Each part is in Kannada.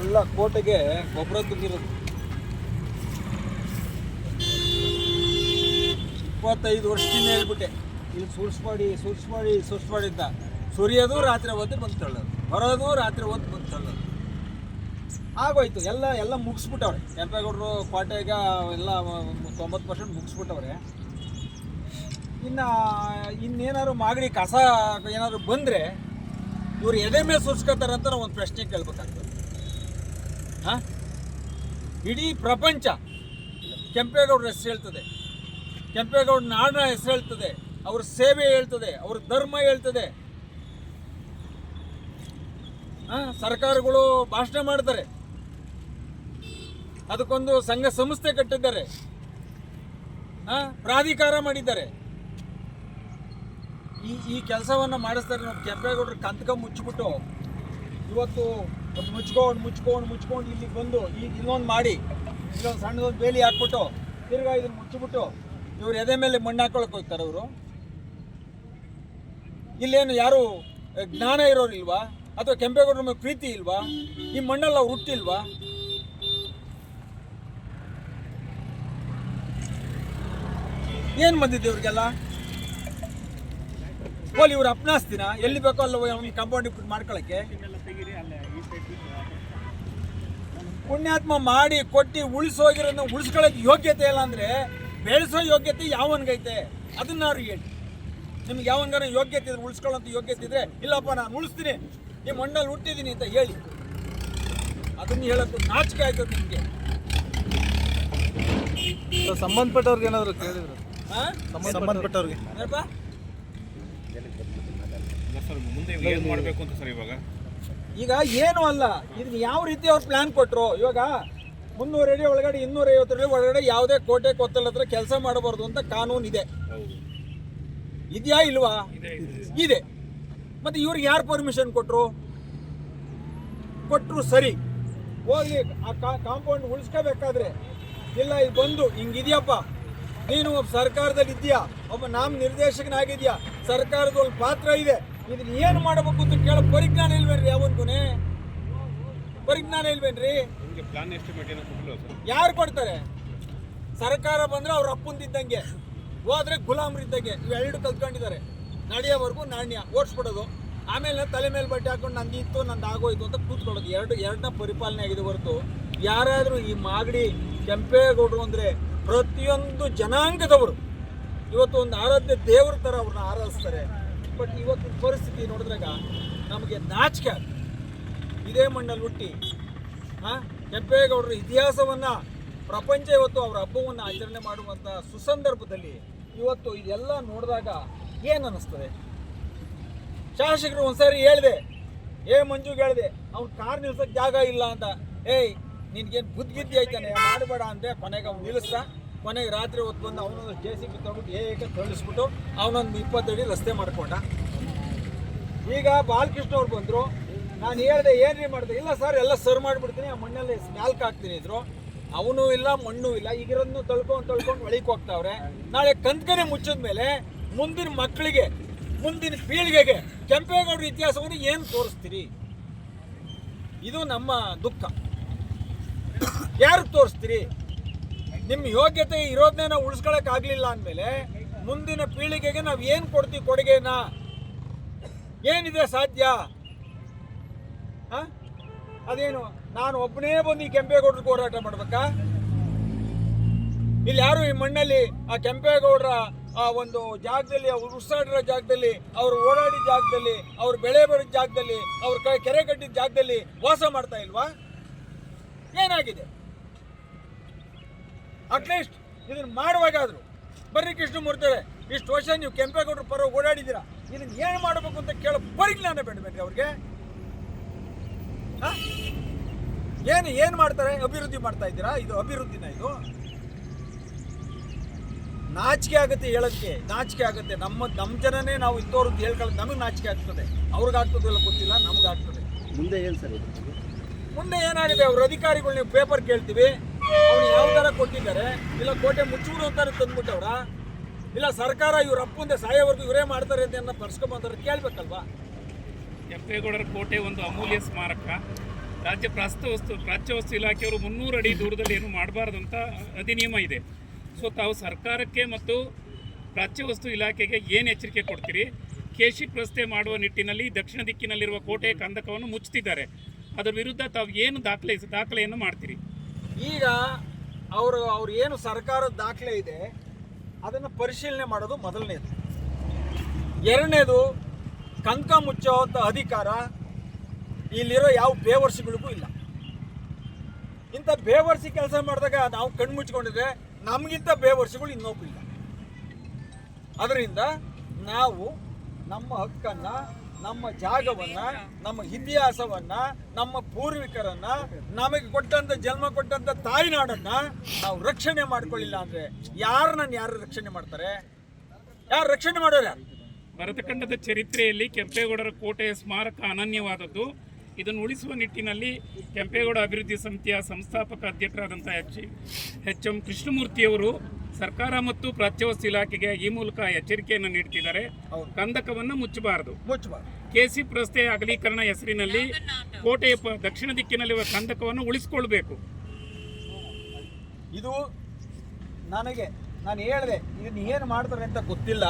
ಎಲ್ಲ ಕೋಟೆಗೆ ಗೊಬ್ಬರ ತುಂಬಿರೋದು. ಇಪ್ಪತ್ತೈದು ವರ್ಷದಿಂದ ಹೇಳ್ಬಿಟ್ಟೆ. ಇಲ್ಲಿ ಸುರ್ಸ್ ಮಾಡಿ ಸುರ್ಸ್ ಮಾಡಿ ಸುರ್ಸ್ ಮಾಡಿ ಅಂತ. ಸುರಿಯೋದು ರಾತ್ರಿ ಹೊತ್ತು ಬಂದು ತಳ್ಳೋದು. ಬರೋದು ರಾತ್ರಿ ಹೊತ್ತು ಬಂದು ತಳ್ಳೋದು. ಆಗೋಯ್ತು. ಎಲ್ಲ ಎಲ್ಲ ಮುಗಿಸ್ಬಿಟ್ಟವ್ರೆ. ಕೆಂಪೇಗೌಡರು, ಕೋಟೆಗ ಎಲ್ಲ ತೊಂಬತ್ತು ಪರ್ಸೆಂಟ್ ಮುಗಿಸ್ಬಿಟ್ಟವ್ರೆ. ಇನ್ನು, ಇನ್ನೇನಾದ್ರು ಮಾಗಡಿ ಕಸ ಏನಾದರೂ ಬಂದರೆ ಇವ್ರು ಎದೆ ಮೇಲೆ ಸುರ್ಸ್ಕೊತಾರೆ ಅಂತ ನಾವು ಒಂದು ಪ್ರಶ್ನೆ ಕೇಳ್ಬೇಕಾಗ್ತದೆ. ಹಾಂ? ಇಡೀ ಪ್ರಪಂಚ ಕೆಂಪೇಗೌಡರ ಹೆಸರು ಹೇಳ್ತದೆ. ಕೆಂಪೇಗೌಡ ನಾಡಿನ ಹೆಸರು ಹೇಳ್ತದೆ. ಅವ್ರ ಸೇವೆ ಹೇಳ್ತದೆ, ಅವ್ರ ಧರ್ಮ ಹೇಳ್ತದೆ. ಸರ್ಕಾರಗಳು ಭಾಷಣ ಮಾಡ್ತಾರೆ. ಅದಕ್ಕೊಂದು ಸಂಘ ಸಂಸ್ಥೆ ಕಟ್ಟಿದ್ದಾರೆ. ಪ್ರಾಧಿಕಾರ ಮಾಡಿದ್ದಾರೆ. ಈ ಈ ಕೆಲಸವನ್ನು ಮಾಡಿಸ್ತಾರೆ ನಾವು ಕೆಂಪೇಗೌಡರು ಕಂತಕ ಮುಚ್ಚಿಬಿಟ್ಟು ಇವತ್ತು ಒಂದು ಮುಚ್ಕೊಂಡು ಮುಚ್ಕೊಂಡು ಮುಚ್ಕೊಂಡು ಇಲ್ಲಿಗೆ ಬಂದು ಈಗ ಇನ್ನೊಂದು ಮಾಡಿ, ಇಲ್ಲೊಂದು ಸಣ್ಣದೊಂದು ಬೇಲಿ ಹಾಕ್ಬಿಟ್ಟು ತಿರ್ಗಾ ಇದನ್ನು ಮುಚ್ಚಿಬಿಟ್ಟು ಇವ್ರು ಎದೆ ಮೇಲೆ ಮಣ್ಣು ಹಾಕೊಳಕ್ಕೆ ಹೋಗ್ತಾರೆ ಅವರು ಇಲ್ಲೇನು ಯಾರು ಜ್ಞಾನ ಇರೋರು ಇಲ್ವಾ? ಅಥವಾ ಕೆಂಪೇಗೌಡರ ಮೇಲೆ ಪ್ರೀತಿ ಇಲ್ವಾ? ಈ ಮಣ್ಣಲ್ಲಿ ಅವ್ರು ಹುಟ್ಟಿಲ್ವಾ? ಏನು ಬಂದಿದೆ ಇವ್ರಿಗೆಲ್ಲ? ಓಲಿ ಇವ್ರು ಅಪ್ನಾಸ್ತಿನ? ಎಲ್ಲಿ ಬೇಕೋ ಅಲ್ಲ ಅವ್ನಿಗೆ ಕಾಂಪೌಂಡ್ ಮಾಡ್ಕೊಳಕ್ಕೆ? ಪುಣ್ಯಾತ್ಮ ಮಾಡಿ ಕೊಟ್ಟು ಉಳಿಸೋಗಿರೋದನ್ನ ಉಳಿಸ್ಕೊಳ್ಳೋಕೆ ಯೋಗ್ಯತೆ ಇಲ್ಲ ಅಂದ್ರೆ ಬೆಳೆಸೋ ಯೋಗ್ಯತೆ ಯಾವನ್ಗೈತೆ? ಅದನ್ನ ಅವ್ರಿಗೆ ಹೇಳಿ. ನಿಮ್ಗೆ ಯಾವನ್ಗಾರ ಯೋಗ್ಯತೆ ಇದ್ರೆ ಉಳಿಸ್ಕೊಳ್ಳೋಂಥ ಯೋಗ್ಯತೆ ಇದ್ರೆ ಇಲ್ಲಪ್ಪ ನಾನು ಉಳಿಸ್ತೀನಿ. ನಿಮ್ಮ ಮಣ್ಣಲ್ಲಿ ಹುಟ್ಟಿದ್ದೀನಿ ಅಂತ ಹೇಳಿ. ಅದನ್ನ ಹೇಳೋದು ನಾಚಿಕೆ ಆಯ್ತು ನಿಮಗೆ. ಸಂಬಂಧಪಟ್ಟವ್ರಿಗೆ ಏನಾದರೂ ಕೇಳಿದ್ರು. ಸಂಬಂಧಪಟ್ಟವ್ರಿಗೆ. ಮುಂದೆ ಏನು ಮಾಡಬೇಕು ಅಂತ ಸರ್ ಇವಾಗ? ಈಗ ಏನು ಅಲ್ಲ ಇದನ್ನ ಯಾವ ರೀತಿ ಅವ್ರು ಪ್ಲಾನ್ ಕೊಟ್ಟರು ಇವಾಗ ಮುನ್ನೂರು ಅಡಿ ಒಳಗಡೆ ಇನ್ನೂರ ಐವತ್ತು ಅಡಿ ಒಳಗಡೆ ಯಾವುದೇ ಕೋಟೆ ಕೊತ್ತಲ ಹತ್ರ ಕೆಲಸ ಮಾಡಬಾರ್ದು ಅಂತ ಕಾನೂನು ಇದೆ. ಇದೆಯಾ ಇಲ್ವಾ? ಇದೆ ಮತ್ತೆ ಇವ್ರಿಗೆ ಯಾರು ಪರ್ಮಿಷನ್ ಕೊಟ್ಟರು ಕೊಟ್ಟರು ಸರಿ. ಹೋಗಿ ಆ ಕಾಂಪೌಂಡ್ ಉಳಿಸ್ಕೋಬೇಕಾದ್ರೆ ಇಲ್ಲ ಇದು ಬಂದು ಹಿಂಗಿದೆಯಪ್ಪ. ನೀನು ಒಬ್ಬ ಸರ್ಕಾರದಲ್ಲಿ ಇದೆಯಾ ಒಬ್ಬ ನಾಮ ನಿರ್ದೇಶಕನಾಗಿದ್ಯಾ? ಸರ್ಕಾರದ ಒಂದು ಪಾತ್ರ ಇದೆ. ಇದನ್ನ ಏನು ಮಾಡಬೇಕು ಅಂತ ಕೇಳೋ ಪರಿಜ್ಞಾನ ಇಲ್ವೇನ್ರಿ ಯಾವನ್ಗುನೇ ಪರಿಜ್ಞಾನ ಇಲ್ವೇನ್ರಿ? ಯಾರು ಕೊಡ್ತಾರೆ? ಸರ್ಕಾರ ಬಂದ್ರೆ ಅವ್ರ ಅಪ್ಪಂದಿದ್ದಂಗೆ ಹೋದ್ರೆ ಗುಲಾಮ್ರಿದ್ದಂಗೆ ಇವೆರಡು ಕಲ್ತ್ಕೊಂಡಿದ್ದಾರೆ. ನಡೆಯೋವರೆಗೂ ನಾಣ್ಯ. ಓಡಿಸ್ಬಿಡೋದು. ಆಮೇಲೆ ತಲೆ ಮೇಲೆ ಬಟ್ಟೆ ಹಾಕೊಂಡು ನಂದು ಇತ್ತು ನಂದು ಆಗೋಯ್ತು ಅಂತ ಕೂತ್ಕೊಳ್ಳೋದು. ಎರಡು ಎರಡನ್ನ ಪರಿಪಾಲನೆ ಆಗಿದೆ ಹೊರತು. ಯಾರಾದರೂ ಈ ಮಾಗಡಿ ಕೆಂಪೇಗೌಡರು ಅಂದರೆ ಪ್ರತಿಯೊಂದು ಜನಾಂಗದವರು. ಇವತ್ತು ಒಂದು ಆರಾಧ್ಯ ದೇವ್ರ ಥರ ಅವ್ರನ್ನ ಆರಾಧಿಸ್ತಾರೆ. ಬಟ್ ಇವತ್ತಿನ ಪರಿಸ್ಥಿತಿ ನೋಡಿದ್ರಾಗ ನಮಗೆ ನಾಚಿಕೆ. ಇದೇ ಮಣ್ಣಲ್ಲಿ ಹುಟ್ಟಿ ಆ, ಕೆಂಪೇಗೌಡರ ಇತಿಹಾಸವನ್ನ ಪ್ರಪಂಚ ಇವತ್ತು ಅವರ ಹಬ್ಬವನ್ನು ಆಚರಣೆ ಮಾಡುವಂಥ ಸುಸಂದರ್ಭದಲ್ಲಿ ಇವತ್ತು ಇದೆಲ್ಲ ನೋಡಿದಾಗ ಏನು ಅನ್ನಿಸ್ತದೆ? ಶಾಸಕರು ಒಂದ್ಸರಿ ಹೇಳಿದೆ ಏ ಮಂಜುಗೆ ಹೇಳಿದೆ ಅವ್ನು ಕಾರ್ ನಿಲ್ಸಕ್ಕೆ ಜಾಗ ಇಲ್ಲ ಅಂತ. ಏಯ್ ನಿನ್ಗೇನು ಬುದ್ಧಿಗಿದ್ದಿ ಐತಾನೆ? ಮಾಡಬೇಡ ಅಂದೆ ಕೊನೆಗೆ ಅವ್ನು ನಿಲ್ಲಿಸ್ದ ಕೊನೆಗೆ ರಾತ್ರಿ ಹೊತ್ತು ಬಂದು ಅವನೊಂದು ಜೆ ಸಿ ಬಿ ತೊಗೊಂಡು ಏಕ ತಳಿಸ್ಬಿಟ್ಟು ಅವನೊಂದು ಇಪ್ಪತ್ತಡಿ ರಸ್ತೆ ಮಾಡಿಕೊಂಡ. ಈಗ ಬಾಲಕೃಷ್ಣ ಅವ್ರು ಬಂದರು. ನಾನು ಹೇಳಿದೆ ಏನ್ರಿ ಮಾಡಿದೆ? ಇಲ್ಲ ಸರ್, ಎಲ್ಲ ಸರ್ ಮಾಡಿಬಿಡ್ತೀನಿ. ಆ ಮಣ್ಣಲ್ಲಿ ಸ್ಮ್ಯಾಲ್ಕ್ ಹಾಕ್ತೀನಿ, ಇದ್ರು. ಅವನು ಇಲ್ಲ, ಮಣ್ಣು ಇಲ್ಲ. ಈಗಿರೋದನ್ನು ತಳ್ಕೊಂಡು ತಳ್ಕೊಂಡು ಒಳಗೆ ಹೋಗ್ತಾವ್ರೆ. ನಾಳೆ ಕಂತ್ಕನೆ ಮುಚ್ಚಿದ ಮೇಲೆ ಮುಂದಿನ ಮಕ್ಕಳಿಗೆ, ಮುಂದಿನ ಪೀಳಿಗೆಗೆ ಕೆಂಪೇಗೌಡರ ಇತಿಹಾಸವನ್ನು ಏನು ತೋರಿಸ್ತೀರಿ? ಇದು ನಮ್ಮ ದುಃಖ. ಯಾರು ತೋರಿಸ್ತೀರಿ? ನಿಮ್ಮ ಯೋಗ್ಯತೆ ಇರೋದನ್ನೇ ನಾವು ಉಳಿಸ್ಕೊಳಕ್ ಆಗ್ಲಿಲ್ಲ ಅಂದಮೇಲೆ ಮುಂದಿನ ಪೀಳಿಗೆಗೆ ನಾವು ಏನು ಕೊಡ್ತೀವಿ ಕೊಡುಗೆನ? ಏನಿದೆ ಸಾಧ್ಯ? ಅದೇನು, ನಾನು ಒಬ್ಬನೇ ಬಂದು ಈ ಕೆಂಪೇಗೌಡರಿಗೆ ಹೋರಾಟ ಮಾಡ್ಬೇಕಾ? ಇಲ್ಲಿ ಯಾರು ಈ ಮಣ್ಣಲ್ಲಿ ಆ ಕೆಂಪೇಗೌಡರ, ಆ ಒಂದು ಜಾಗದಲ್ಲಿ ಅವ್ರು ಉಸಿರಾಡಿರೋ ಜಾಗದಲ್ಲಿ, ಅವ್ರು ಓಡಾಡಿದ ಜಾಗದಲ್ಲಿ, ಅವ್ರು ಬೆಳೆ ಬರೋ ಜಾಗದಲ್ಲಿ, ಅವ್ರ ಕೆರೆ ಕಟ್ಟಿದ ಜಾಗದಲ್ಲಿ ವಾಸ ಮಾಡ್ತಾ ಇಲ್ವಾ? ಏನಾಗಿದೆ? ಅಟ್ಲೀಸ್ಟ್ ಇದನ್ನ ಮಾಡುವಾಗಾದರೂ. ಬರ್ರಿ ಕೃಷ್ಣಮೂರ್ತಿ ಇಷ್ಟು ವರ್ಷ ನೀವು ಕೆಂಪೇಗೌಡರ ಪರ ಓಡಾಡಿದ್ದೀರಾ? ಇದನ್ನ ಏನು ಮಾಡಬೇಕು ಅಂತ ಕೇಳೋ ಪರಿಜ್ಞಾನ ಬೇಡಬೇಡ್ರಿ ಅವ್ರಿಗೆ? ಏನು ಏನು ಮಾಡ್ತಾರೆ? ಅಭಿವೃದ್ಧಿ ಮಾಡ್ತಾ ಇದ್ದೀರಾ? ಇದು ಅಭಿವೃದ್ಧಿನ ಇದು? ನಾಚಿಕೆ ಆಗುತ್ತೆ ಹೇಳೋದಕ್ಕೆ. ನಾಚಿಕೆ ಆಗುತ್ತೆ. ನಮ್ಮ ನಮ್ಮ ಜನನೇ ನಾವು ಇಂಥವ್ರದ್ದು ಹೇಳ್ಕೊಳ್ಳೋದು ನಮಗೆ ನಾಚಿಕೆ ಆಗ್ತದೆ. ಅವ್ರಿಗಾಗ್ತದಲ್ಲ ಗೊತ್ತಿಲ್ಲ ನಮಗಾಗ್ತದೆ ಮುಂದೆ ಏನು ಸರ್ ಮುಂದೆ ಏನಾಗಿದೆ? ಅವ್ರ ಅಧಿಕಾರಿಗಳು ನೀವು ಪೇಪರ್ ಕೇಳ್ತೀವಿ. ಅವ್ನು ಯಾವ ಥರ ಕೊಟ್ಟಿದ್ದಾರೆ? ಇಲ್ಲ ಕೋಟೆ ಮುಚ್ಚುವುದು ಅಂತಾರೆ ತಂದ್ಬಿಟ್ಟವ್ರ? ಇಲ್ಲ ಸರ್ಕಾರ ಇವ್ರ ಅಪ್ಪಂದೆ ಸಾಯೋವರೆಗೂ ಇವರೇ ಮಾಡ್ತಾರೆ ಅಂತ ಬರ್ಸ್ಕೊಂಬಂದ್ರೆ ಕೇಳ್ಬೇಕಲ್ವಾ? ಕೆಂಪೇಗೌಡರ ಕೋಟೆ ಒಂದು ಅಮೂಲ್ಯ ಸ್ಮಾರಕ. ರಾಜ್ಯ ಪ್ರಾಸ್ತ ವಸ್ತು ಪ್ರಾಚ್ಯ ವಸ್ತು ಇಲಾಖೆಯವರು ಮುನ್ನೂರು ಅಡಿ ದೂರದಲ್ಲಿ ಏನು ಮಾಡಬಾರ್ದಂತ ಅಧಿನಿಯಮ ಇದೆ. ಸೊ ತಾವು ಸರ್ಕಾರಕ್ಕೆ ಮತ್ತು ಪ್ರಾಚ್ಯ ವಸ್ತು ಇಲಾಖೆಗೆ ಏನು ಎಚ್ಚರಿಕೆ ಕೊಡ್ತೀರಿ? ಕೇಶಿ ಪ್ರಸ್ತೆ ಮಾಡುವ ನಿಟ್ಟಿನಲ್ಲಿ, ದಕ್ಷಿಣ ದಿಕ್ಕಿನಲ್ಲಿರುವ ಕೋಟೆ ಕಂದಕವನ್ನು ಮುಚ್ಚುತ್ತಿದ್ದಾರೆ ಅದರ ವಿರುದ್ಧ ತಾವು ಏನು ದಾಖಲೆ, ದಾಖಲೆಯನ್ನು ಮಾಡ್ತೀರಿ? ಈಗ ಅವರು, ಅವ್ರು ಏನು ಸರ್ಕಾರದ ದಾಖಲೆ ಇದೆ, ಅದನ್ನು ಪರಿಶೀಲನೆ ಮಾಡೋದು ಮೊದಲನೇದು. ಎರಡನೇದು, ಕಂಕ ಮುಚ್ಚುವಂಥ ಅಧಿಕಾರ ಇಲ್ಲಿರೋ ಯಾವ ಬೇವರ್ಸಿಗಳಿಗೂ ಇಲ್ಲ. ಇಂಥ ಬೇವರ್ಸಿ ಕೆಲಸ ಮಾಡಿದಾಗ ನಾವು ಕಣ್ಣು ಮುಚ್ಕೊಂಡಿದ್ರೆ ನಮಗಿಂತ ಬೇವರ್ಸಿಗಳು ಇನ್ನೊಬ್ರು ಇಲ್ಲ. ಅದರಿಂದ ನಾವು ನಮ್ಮ ಹಕ್ಕನ್ನ ನಮ್ಮ ಜಾಗವನ್ನ, ನಮ್ಮ ಇತಿಹಾಸವನ್ನ, ನಮ್ಮ ಪೂರ್ವಿಕರನ್ನ, ನಮಗೆ ಕೊಟ್ಟಂತ ಜನ್ಮ, ಕೊಟ್ಟಂತ ತಾಯಿನಾಡನ್ನ ನಾವು ರಕ್ಷಣೆ ಮಾಡ್ಕೊಳ್ಳಿಲ್ಲ ಅಂದ್ರೆ ಯಾರನ್ನ ಯಾರು ರಕ್ಷಣೆ ಮಾಡ್ತಾರೆ? ಯಾರು ರಕ್ಷಣೆ ಮಾಡೋರು ಯಾರು? ಭರತಖಂಡದ ಚರಿತ್ರೆಯಲ್ಲಿ ಕೆಂಪೇಗೌಡರ ಕೋಟೆಯ ಸ್ಮಾರಕ ಅನನ್ಯವಾದದ್ದು. ಇದನ್ನು ಉಳಿಸುವ ನಿಟ್ಟಿನಲ್ಲಿ ಕೆಂಪೇಗೌಡ ಅಭಿವೃದ್ಧಿ ಸಮಿತಿಯ ಸಂಸ್ಥಾಪಕ ಅಧ್ಯಕ್ಷರಾದಂಥ ಎಚ್ ಎಚ್ ಎಂ ಕೃಷ್ಣಮೂರ್ತಿಯವರು ಸರ್ಕಾರ ಮತ್ತು ಪ್ರಾಚ್ಯವಸ್ತು ಇಲಾಖೆಗೆ ಈ ಮೂಲಕ ಎಚ್ಚರಿಕೆಯನ್ನು ನೀಡ್ತಿದ್ದಾರೆ. ಕಂದಕವನ್ನು ಮುಚ್ಚಬಾರದು. ಕೆಸಿಪ್ ಕೆಸಿ ರಸ್ತೆ ಅಗಲೀಕರಣ ಹೆಸರಿನಲ್ಲಿ ಕೋಟೆಯ ಪ- ದಕ್ಷಿಣ ದಿಕ್ಕಿನಲ್ಲಿರುವ ಕಂದಕವನ್ನು ಉಳಿಸಿಕೊಳ್ಬೇಕು. ಇದು ನನಗೆ ನಾನು ಹೇಳಿದೆ ಇದನ್ನ ಏನು ಮಾಡ್ತಾರೆ ಅಂತ ಗೊತ್ತಿಲ್ಲ.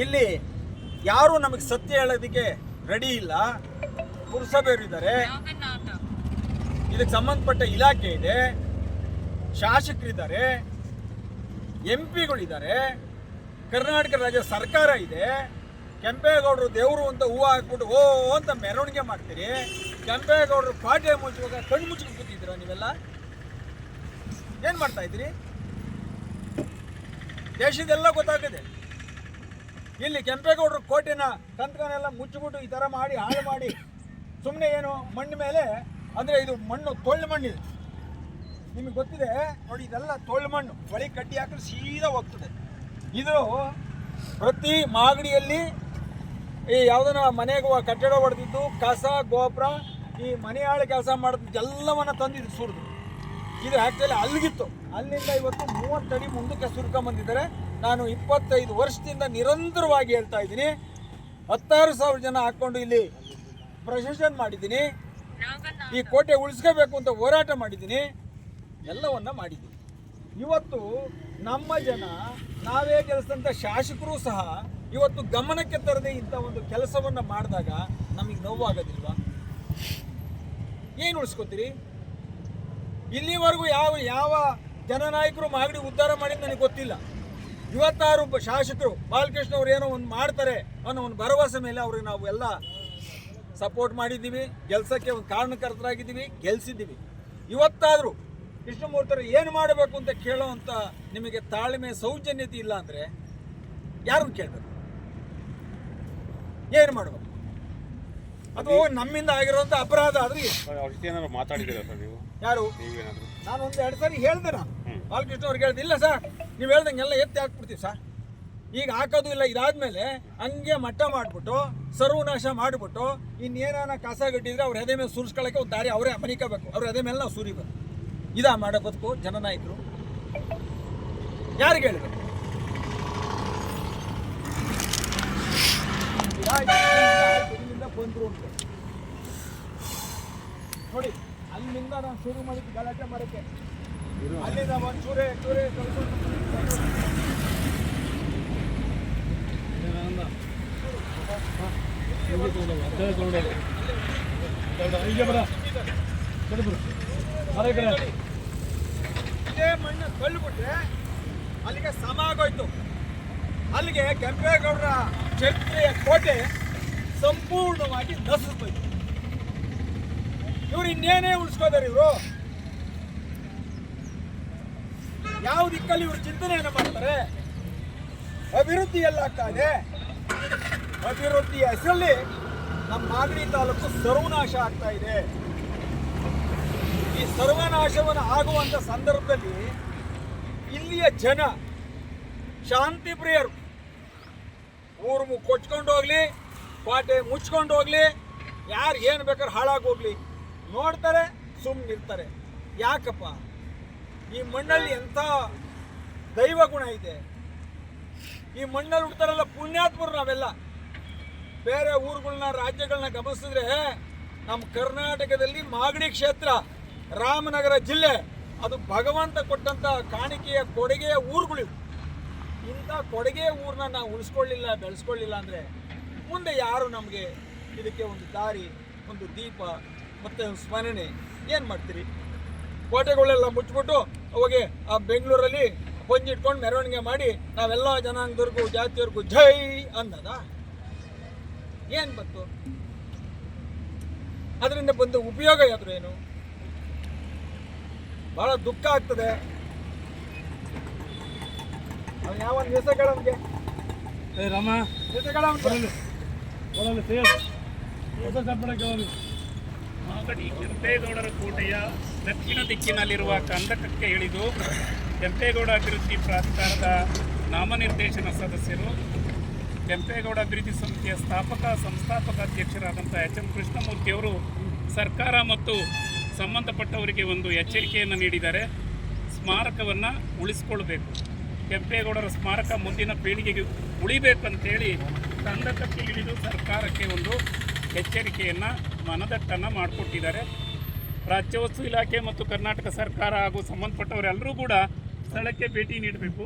ಇಲ್ಲಿ ಯಾರು ನಮಗೆ ಸತ್ಯ ಹೇಳೋದಕ್ಕೆ ರೆಡಿ ಇಲ್ಲ. ಪುರಸಭೆಯವರಿದ್ದಾರೆ ಇದಕ್ಕೆ ಸಂಬಂಧಪಟ್ಟ ಇಲಾಖೆ ಇದೆ. ಶಾಸಕರಿದ್ದಾರೆ. ಎಂ ಪಿಗಳಿದ್ದಾರೆ ಕರ್ನಾಟಕ ರಾಜ್ಯ ಸರ್ಕಾರ ಇದೆ. ಕೆಂಪೇಗೌಡರು ದೇವರು ಅಂತ ಹೂವು ಹಾಕ್ಬಿಟ್ಟು, ಓ ಅಂತ ಮೆರವಣಿಗೆ ಮಾಡ್ತೀರಿ. ಕೆಂಪೇಗೌಡರು ಪಾಟೆ ಮುಚ್ಚುವಾಗ ಕಣ್ಣು ಮುಚ್ಚಿ ಕೂತಿದ್ದೀರಾ ನೀವೆಲ್ಲ? ಏನು ಮಾಡ್ತಾ ಇದ್ದೀರಿ? ದೇಶದೆಲ್ಲ ಗೊತ್ತಾಗಿದೆ ಇಲ್ಲಿ ಕೆಂಪೇಗೌಡರು ಕೋಟೆನ ತಂತ್ರನೆಲ್ಲ ಮುಚ್ಚಿಬಿಟ್ಟು ಈ ಥರ ಮಾಡಿ, ಹಾಳು ಮಾಡಿ ಸುಮ್ಮನೆ ಏನು ಮಣ್ಣು ಮೇಲೆ, ಅಂದರೆ ಇದು ಮಣ್ಣು, ತೊಳ್ಳು ಮಣ್ಣಿದೆ. ನಿಮಗೆ ಗೊತ್ತಿದೆ, ನೋಡಿ ಇದೆಲ್ಲ ತೊಳ್ಳು ಮಣ್ಣು ಬಳಿ ಕಟ್ಟಿ ಹಾಕಿದ್ರೆ ಸೀದಾ ಹೋಗ್ತದೆ. ಇದು ಪ್ರತಿ ಮಾಗಡಿಯಲ್ಲಿ ಈ ಯಾವುದನ್ನ ಮನೆಗೆ ಕಟ್ಟಡ ಹೊಡೆದಿದ್ದು ಕಸ, ಗೋಪ್ರ, ಈ ಮನೆಯಾಳು ಕೆಲಸ ಮಾಡಿದ್ದು ಎಲ್ಲವನ್ನ ತಂದಿದ್ರು ಸುರಿದು ಇದು ಆ್ಯಕ್ಚುಲಿ ಅಲ್ಲಿಗಿತ್ತು ಅಲ್ಲಿಂದ ಇವತ್ತು ಮೂವತ್ತಡಿ ಮುಂದಕ್ಕೆ ಸುರ್ಕೊಂಬಂದಿದ್ದಾರೆ ನಾನು ಇಪ್ಪತ್ತೈದು ವರ್ಷದಿಂದ ನಿರಂತರವಾಗಿ ಹೇಳ್ತಾ ಇದ್ದೀನಿ. ಹತ್ತಾರು ಸಾವಿರ ಜನ ಹಾಕ್ಕೊಂಡು ಇಲ್ಲಿ ಪ್ರೊಸೆಷನ್ ಮಾಡಿದ್ದೀನಿ. ಈ ಕೋಟೆ ಉಳಿಸ್ಕೋಬೇಕು ಅಂತ ಹೋರಾಟ ಮಾಡಿದ್ದೀನಿ. ಎಲ್ಲವನ್ನ ಮಾಡಿದ್ದೀವಿ ಇವತ್ತು ನಮ್ಮ ಜನ ನಾವೇ ಕೆಲಸದಂಥ ಶಾಸಕರು ಸಹ ಇವತ್ತು ಗಮನಕ್ಕೆ ತರದೆ ಇಂಥ ಒಂದು ಕೆಲಸವನ್ನು ಮಾಡಿದಾಗ ನಮಗೆ ನೋವಾಗೋದಿಲ್ವಾ? ಏನು ಉಳಿಸ್ಕೋತೀರಿ? ಇಲ್ಲಿವರೆಗೂ ಯಾವ ಯಾವ ಜನನಾಯಕರು ಮಾಗಡಿ ಉದ್ಧಾರ ಮಾಡಿದ್ದು ನನಗೆ ಗೊತ್ತಿಲ್ಲ. ಇವತ್ತಾರು ಶಾಸಕರು ಬಾಲಕೃಷ್ಣ ಅವ್ರು ಏನೋ ಒಂದು ಮಾಡ್ತಾರೆ ಅನ್ನೋ ಒಂದು ಭರವಸೆ ಮೇಲೆ ಅವ್ರಿಗೆ ನಾವು ಎಲ್ಲ ಸಪೋರ್ಟ್ ಮಾಡಿದ್ದೀವಿ. ಕೆಲಸಕ್ಕೆ ಒಂದು ಕಾರಣಕರ್ತರಾಗಿದ್ದೀವಿ. ಗೆಲ್ಸಿದ್ದೀವಿ. ಇವತ್ತಾದರೂ ಕೃಷ್ಣಮೂರ್ತರು ಏನು ಮಾಡಬೇಕು ಅಂತ ಕೇಳೋವಂಥ ನಿಮಗೆ ತಾಳ್ಮೆ ಸೌಜನ್ಯತೆ ಇಲ್ಲ ಅಂದರೆ ಯಾರನ್ನು ಕೇಳಬೇಕು? ಏನು ಮಾಡಬೇಕು? ಅದು ನಮ್ಮಿಂದ ಆಗಿರುವಂಥ ಅಪರಾಧ ಆದ್ರೆ ಏನಾದ್ರು ಮಾತಾಡಿದ್ದೀರಾ ಸರ್ ನೀವು? ಯಾರು? ನಾನು ಒಂದು ಎರಡು ಸಾರಿ ಹೇಳ್ದೆ ನಾನು. ಬಾಲಕೃಷ್ಣ ಅವ್ರಿಗೆ ಹೇಳ್ದೆ ಇಲ್ಲ ಸರ್ ನೀವು ಹೇಳ್ದಂಗೆಲ್ಲ ಎತ್ತಿ ಹಾಕ್ಬಿಡ್ತೀವಿ ಸರ್. ಈಗ ಹಾಕೋದು ಇಲ್ಲ ಇದಾದ್ಮೇಲೆ ಹಂಗೆ ಮಟ್ಟ ಮಾಡಿಬಿಟ್ಟು ಸರ್ವನಾಶ ಮಾಡಿಬಿಟ್ಟು ಇನ್ನೇನಾನ ಕಸ ಗಟ್ಟಿದ್ರೆ ಅವ್ರ ಎದೆ ಮೇಲೆ ಸುರಿಸ್ಕೊಳ್ಳೋಕೆ ಒಂದು ದಾರಿ ಅವರೇ ಮನಿಕಬೇಕು ಅವ್ರ ಎದೆ ಮೇಲೆ ನಾವು ಸುರಿಬೇಕು. ಇದಾ ಮಾಡೋ ಬದುಕು ಜನನಾಯಕರು ಯಾರಿಗೆ ಹೇಳಿದ್ರು? ಬಂದರು ಅಂತ ನೋಡಿ, ಅಲ್ಲಿಂದ ನಾನು ಶುರು ಮಾಡಿದ್ದು ಗಲಾಟೆ ಮಾಡೋಕ್ಕೆ. ಅಲ್ಲಿಂದ ಒಂದು ಚೂರೇ ಚೂರೇ ಕಳ್ಕೊಂಡು ಇದೇ ಮಣ್ಣು ತಳ್ಳಿಬಿಟ್ರೆ ಅಲ್ಲಿಗೆ ಸಮ ಆಗೋಯ್ತು ಅಲ್ಲಿಗೆ ಕೆಂಪೇಗೌಡರ ಚರಿತ್ರೆಯ ಕೋಟೆ ಸಂಪೂರ್ಣವಾಗಿ ನಸಿಸ್ಬೇಕು ಇವ್ರು ಇನ್ನೇನೇ ಉಳಿಸ್ಕೋದಾರೆ ಇವರು? ಯಾವ ದಿಕ್ಕಲ್ಲಿ ಇವರು ಚಿಂತನೆಯನ್ನು ಮಾಡ್ತಾರೆ? ಅಭಿವೃದ್ಧಿ ಎಲ್ಲಾಗ್ತಾ ಇದೆ ಅಭಿವೃದ್ಧಿಯ ಹೆಸರಲ್ಲಿ ನಮ್ಮ ಮಾಗಡಿ ತಾಲೂಕು ಸರ್ವನಾಶ ಆಗ್ತಾ ಇದೆ ಈ ಸರ್ವನಾಶವನ್ನು ಆಗುವಂಥ ಸಂದರ್ಭದಲ್ಲಿ ಇಲ್ಲಿಯ ಜನ, ಶಾಂತಿ ಪ್ರಿಯರು, ಊರು ಕೊಚ್ಕೊಂಡು ಹೋಗ್ಲಿ, ಪಾಟೆ ಮುಚ್ಕೊಂಡು ಹೋಗ್ಲಿ, ಯಾರು ಏನು ಬೇಕಾದ್ರೆ ಹಾಳಾಗಿ ಹೋಗ್ಲಿ, ನೋಡ್ತಾರೆ ಸುಮ್ಮನಿರ್ತಾರೆ ಯಾಕಪ್ಪ? ಈ ಮಣ್ಣಲ್ಲಿ ಎಂಥ ದೈವ ಗುಣ ಇದೆ? ಈ ಮಣ್ಣಲ್ಲಿ ಹುಡ್ತಾರಲ್ಲ ಪುಣ್ಯಾತ್ಮರು ನಾವೆಲ್ಲ. ಬೇರೆ ಊರುಗಳನ್ನ ರಾಜ್ಯಗಳನ್ನ ಗಮನಿಸಿದ್ರೆ ನಮ್ಮ ಕರ್ನಾಟಕದಲ್ಲಿ ಮಾಗಡಿ ಕ್ಷೇತ್ರ ರಾಮನಗರ ಜಿಲ್ಲೆ, ಅದು ಭಗವಂತ ಕೊಟ್ಟಂತ ಕಾಣಿಕೆಯ ಕೊಡುಗೆಯ ಊರುಗಳು ಇವು. ಇಂಥ ಕೊಡುಗೆ ಊರನ್ನ ನಾವು ಉಳಿಸ್ಕೊಳ್ಳಿಲ್ಲ, ಬೆಳೆಸ್ಕೊಳ್ಳಿಲ್ಲ ಅಂದರೆ ಮುಂದೆ ಯಾರು ನಮಗೆ ಇದಕ್ಕೆ ಒಂದು ದಾರಿ, ಒಂದು ದೀಪ ಮತ್ತು ಸ್ಮರಣೆ ಏನು ಮಾಡ್ತೀರಿ? ಕೋಟೆಗಳೆಲ್ಲ ಮುಚ್ಚಿಬಿಟ್ಟು ಅವಾಗೆ ಆ ಬೆಂಗಳೂರಲ್ಲಿ ಇಟ್ಕೊಂಡು ಮೆರವಣಿಗೆ ಮಾಡಿ ನಾವೆಲ್ಲ ಜನಾಂಗದವ್ರಿಗೂ, ಜಾತಿಯವ್ರಿಗೂ ಜೈ ಅಂದದ ಏನು ಬಂತು? ಅದರಿಂದ ಬಂದ ಉಪಯೋಗ ಯಾವ್ದು ಏನು ಬಹಳ ದುಃಖ ಆಗ್ತದೆ. ಯಾವ ಏ ರಾಮ. ಮಾಗಡಿ ಕೆಂಪೇಗೌಡರ ಕೋಟೆಯ ದಕ್ಷಿಣ ದಿಕ್ಕಿನಲ್ಲಿರುವ ಕಂದಕಕ್ಕೆ ಇಳಿದು ಕೆಂಪೇಗೌಡ ಅಭಿವೃದ್ಧಿ ಪ್ರಾಧಿಕಾರದ ನಾಮನಿರ್ದೇಶನ ಸದಸ್ಯರು ಕೆಂಪೇಗೌಡ ಅಭಿವೃದ್ಧಿ ಸಂಸ್ಥೆಯ ಸ್ಥಾಪಕ ಸಂಸ್ಥಾಪಕ ಅಧ್ಯಕ್ಷರಾದಂಥ ಎಚ್ ಎಂ ಕೃಷ್ಣಮೂರ್ತಿಯವರು ಸರ್ಕಾರ ಮತ್ತು ಸಂಬಂಧಪಟ್ಟವರಿಗೆ ಒಂದು ಎಚ್ಚರಿಕೆಯನ್ನು ನೀಡಿದ್ದಾರೆ ಸ್ಮಾರಕವನ್ನು ಉಳಿಸ್ಕೊಳ್ಬೇಕು. ಕೆಂಪೇಗೌಡರ ಸ್ಮಾರಕ ಮುಂದಿನ ಪೀಳಿಗೆಗೆ ಉಳಿಬೇಕಂತೇಳಿ ಕಂದಕಕ್ಕೆ ಹಿಡಿದು ಸರ್ಕಾರಕ್ಕೆ ಒಂದು ಎಚ್ಚರಿಕೆಯನ್ನು ಮನದಟ್ಟನ್ನು ಮಾಡಿಕೊಟ್ಟಿದ್ದಾರೆ. ರಾಜ್ಯ ವಸ್ತು ಇಲಾಖೆ ಮತ್ತು ಕರ್ನಾಟಕ ಸರ್ಕಾರ ಹಾಗೂ ಸಂಬಂಧಪಟ್ಟವರೆಲ್ಲರೂ ಕೂಡ ಸ್ಥಳಕ್ಕೆ ಭೇಟಿ ನೀಡಬೇಕು.